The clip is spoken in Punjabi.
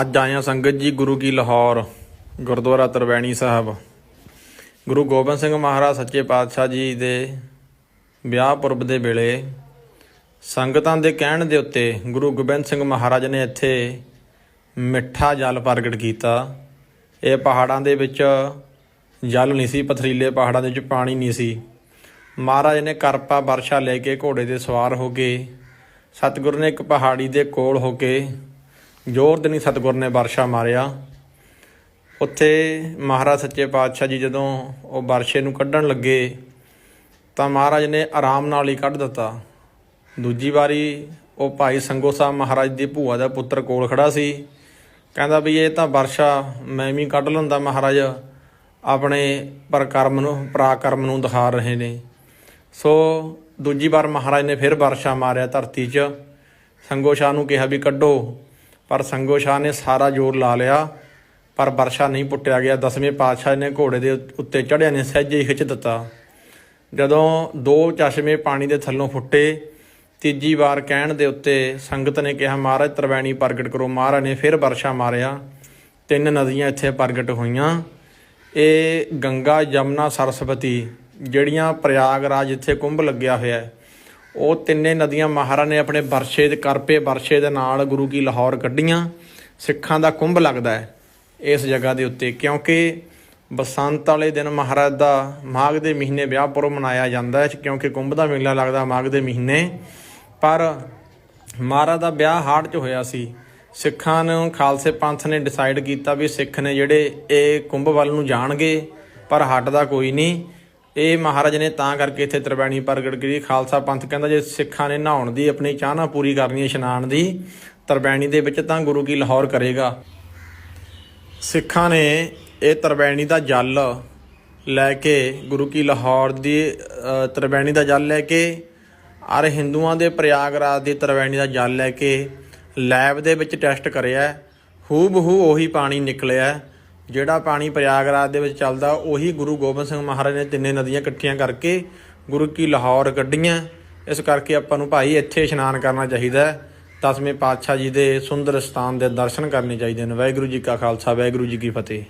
ਅੱਜ ਆਇਆ ਸੰਗਤ ਜੀ ਗੁਰੂ ਕੀ ਲਾਹੌਰ, ਗੁਰਦੁਆਰਾ ਤਰਵੈਣੀ ਸਾਹਿਬ। ਗੁਰੂ ਗੋਬਿੰਦ ਸਿੰਘ ਮਹਾਰਾਜ ਸੱਚੇ ਪਾਤਸ਼ਾਹ ਜੀ ਦੇ ਵਿਆਹ ਪੁਰਬ ਦੇ ਵੇਲੇ ਸੰਗਤਾਂ ਦੇ ਕਹਿਣ ਦੇ ਉੱਤੇ ਗੁਰੂ ਗੋਬਿੰਦ ਸਿੰਘ ਮਹਾਰਾਜ ਨੇ ਇੱਥੇ ਮਿੱਠਾ ਜਲ ਪ੍ਰਗਟ ਕੀਤਾ। ਇਹ ਪਹਾੜਾਂ ਦੇ ਵਿੱਚ ਜਲ ਨਹੀਂ ਸੀ, ਪਥਰੀਲੇ ਪਹਾੜਾਂ ਦੇ ਵਿੱਚ ਪਾਣੀ ਨਹੀਂ ਸੀ। ਮਹਾਰਾਜ ਨੇ ਕਰਪਾ ਵਰਸ਼ਾ ਲੈ ਕੇ ਘੋੜੇ ਤੇ ਸਵਾਰ ਹੋ ਕੇ, ਸਤਿਗੁਰ ਨੇ ਇੱਕ ਪਹਾੜੀ ਦੇ ਕੋਲ ਹੋ ਕੇ ਜ਼ੋਰ ਦੇ ਨਹੀਂ ਸਤਿਗੁਰ ਨੇ ਵਰਸ਼ਾ ਮਾਰਿਆ। ਉੱਥੇ ਮਹਾਰਾਜ ਸੱਚੇ ਪਾਤਸ਼ਾਹ ਜੀ ਜਦੋਂ ਉਹ ਵਰਸ਼ੇ ਨੂੰ ਕੱਢਣ ਲੱਗੇ, ਤਾਂ ਮਹਾਰਾਜ ਨੇ ਆਰਾਮ ਨਾਲ ਹੀ ਕੱਢ ਦਿੱਤਾ। ਦੂਜੀ ਵਾਰੀ ਉਹ ਭਾਈ ਸੰਗੋ ਸਾਹਿਬ ਮਹਾਰਾਜ ਦੀ ਭੂਆ ਦਾ ਪੁੱਤਰ ਕੋਲ ਖੜਾ ਸੀ। ਕਹਿੰਦਾ ਵੀ ਇਹ ਤਾਂ ਵਰਸ਼ਾ ਮੈਂ ਵੀ ਕੱਢ ਲੈਂਦਾ ਮਹਾਰਾਜ, ਆਪਣੇ ਪਰਕਰਮ ਨੂੰ, ਪਰਾਕਰਮ ਨੂੰ ਦਿਖਾ ਰਹੇ ਨੇ। ਸੋ ਦੂਜੀ ਵਾਰ ਮਹਾਰਾਜ ਨੇ ਫਿਰ ਵਰਸ਼ਾ ਮਾਰਿਆ ਧਰਤੀ 'ਚ। ਸੰਗੋ ਸ਼ਾਹ ਨੂੰ ਕਿਹਾ ਵੀ ਕੱਢੋ। ਪਰ ਸੰਗੋ ਸ਼ਾਹ ਨੇ ਸਾਰਾ ਜ਼ੋਰ ਲਾ ਲਿਆ, ਪਰ ਵਰਸ਼ਾ ਨਹੀਂ ਪੁੱਟਿਆ ਗਿਆ। ਦਸਵੇਂ ਪਾਤਸ਼ਾਹ ਨੇ ਘੋੜੇ ਦੇ ਉੱਤੇ ਚੜ੍ਹਿਆ ਨੇ, ਸਹਿਜੇ ਹੀ ਖਿੱਚ ਦਿੱਤਾ। ਜਦੋਂ ਦੋ ਚਸ਼ਮੇ ਪਾਣੀ ਦੇ ਥੱਲੋਂ ਫੁੱਟੇ, ਤੀਜੀ ਵਾਰ ਕਹਿਣ ਦੇ ਉੱਤੇ ਸੰਗਤ ਨੇ ਕਿਹਾ, ਮਹਾਰਾਜ, ਤਰਵੈਣੀ ਪ੍ਰਗਟ ਕਰੋ। ਮਹਾਰਾਜ ਨੇ ਫਿਰ ਵਰਸ਼ਾ ਮਾਰਿਆ। ਤਿੰਨ ਨਦੀਆਂ ਇੱਥੇ ਪ੍ਰਗਟ ਹੋਈਆਂ। ਇਹ ਗੰਗਾ, ਯਮਨਾ, ਸਰਸਵਤੀ, ਜਿਹੜੀਆਂ ਪ੍ਰਯਾਗਰਾਜ ਇੱਥੇ ਕੁੰਭ ਲੱਗਿਆ ਹੋਇਆ ਹੈ ਉਹ ਤਿੰਨੇ ਨਦੀਆਂ ਮਹਾਰਾਜ ਨੇ ਆਪਣੇ ਵਰਸ਼ੇ ਦੇ ਕਰਪੇ ਵਰਸ਼ੇ ਦੇ ਨਾਲ ਗੁਰੂ ਕੀ ਲਾਹੌਰ ਕੱਢੀਆਂ। ਸਿੱਖਾਂ ਦਾ ਕੁੰਭ ਲੱਗਦਾ ਹੈ ਇਸ ਜਗ੍ਹਾ ਦੇ ਉੱਤੇ, ਕਿਉਂਕਿ ਬਸੰਤ ਵਾਲੇ ਦਿਨ ਮਹਾਰਾਜ ਦਾ ਮਾਘ ਦੇ ਮਹੀਨੇ ਵਿਆਹ ਪੁਰਬ ਮਨਾਇਆ ਜਾਂਦਾ ਹੈ, ਕਿਉਂਕਿ ਕੁੰਭ ਦਾ ਮੇਲਾ ਲੱਗਦਾ ਮਾਘ ਦੇ ਮਹੀਨੇ। ਪਰ ਮਹਾਰਾਜ ਦਾ ਵਿਆਹ ਹਾੜ 'ਚ ਹੋਇਆ ਸੀ। ਸਿੱਖਾਂ ਨੂੰ ਖਾਲਸੇ ਪੰਥ ਨੇ ਡਿਸਾਈਡ ਕੀਤਾ ਵੀ ਸਿੱਖ ਨੇ ਜਿਹੜੇ ਇਹ ਕੁੰਭ ਵੱਲ ਨੂੰ ਜਾਣਗੇ, ਪਰ ਹਟਦਾ ਕੋਈ ਨਹੀਂ। ਇਹ ਮਹਾਰਾਜ ਨੇ ਤਾਂ ਕਰਕੇ ਇੱਥੇ ਤਰਵੈਣੀ ਪ੍ਰਗਟ ਕੀਤੀ। ਖਾਲਸਾ ਪੰਥ ਕਹਿੰਦਾ ਜੇ ਸਿੱਖਾਂ ਨੇ ਨਹਾਉਣ ਦੀ ਆਪਣੀ ਚਾਹਨਾ ਪੂਰੀ ਕਰਨੀ ਹੈ ਇਸ਼ਨਾਨ ਦੀ ਤਰਵੈਣੀ ਦੇ ਵਿੱਚ ਤਾਂ ਗੁਰੂ ਕੀ ਲਾਹੌਰ ਕਰੇਗਾ। ਸਿੱਖਾਂ ਨੇ ਇਹ ਤਰਵੈਣੀ ਦਾ ਜਲ ਲੈ ਕੇ ਗੁਰੂ ਕੀ ਲਾਹੌਰ ਦੀ ਅ, ਤਰਵੈਣੀ ਦਾ ਜਲ ਲੈ ਕੇ ਅਰ ਹਿੰਦੂਆਂ ਦੇ ਪ੍ਰਯਾਗਰਾਜ ਦੀ ਤਰਵੈਣੀ ਦਾ ਜਲ ਲੈ ਕੇ ਲੈਬ ਦੇ ਵਿੱਚ ਟੈਸਟ ਕਰਿਆ। ਹੂ ਬਹੂ ਉਹੀ ਪਾਣੀ ਨਿਕਲਿਆ। ਜਿਹੜਾ ਪਾਣੀ ਪ੍ਰਯਾਗਰਾਜ ਦੇ ਵਿੱਚ ਚੱਲਦਾ, ਉਹੀ ਗੁਰੂ ਗੋਬਿੰਦ ਸਿੰਘ ਮਹਾਰਾਜ ਨੇ ਤਿੰਨੇ ਨਦੀਆਂ ਇਕੱਠੀਆਂ ਕਰਕੇ ਗੁਰੂ ਕੀ ਲਾਹੌਰ ਕੱਢੀਆਂ। ਇਸ ਕਰਕੇ ਆਪਾਂ ਨੂੰ ਭਾਈ ਇੱਥੇ ਇਸ਼ਨਾਨ ਕਰਨਾ ਚਾਹੀਦਾ ਹੈ। ਦਸਵੇਂ ਪਾਤਸ਼ਾਹ ਜੀ ਦੇ ਸੁੰਦਰ ਸਥਾਨ ਦੇ ਦਰਸ਼ਨ ਕਰਨੇ ਚਾਹੀਦੇ ਨੇ। ਵਾਹਿਗੁਰੂ ਜੀ ਕਾ ਖਾਲਸਾ, ਵਾਹਿਗੁਰੂ ਜੀ ਕੀ ਫਤਿਹ।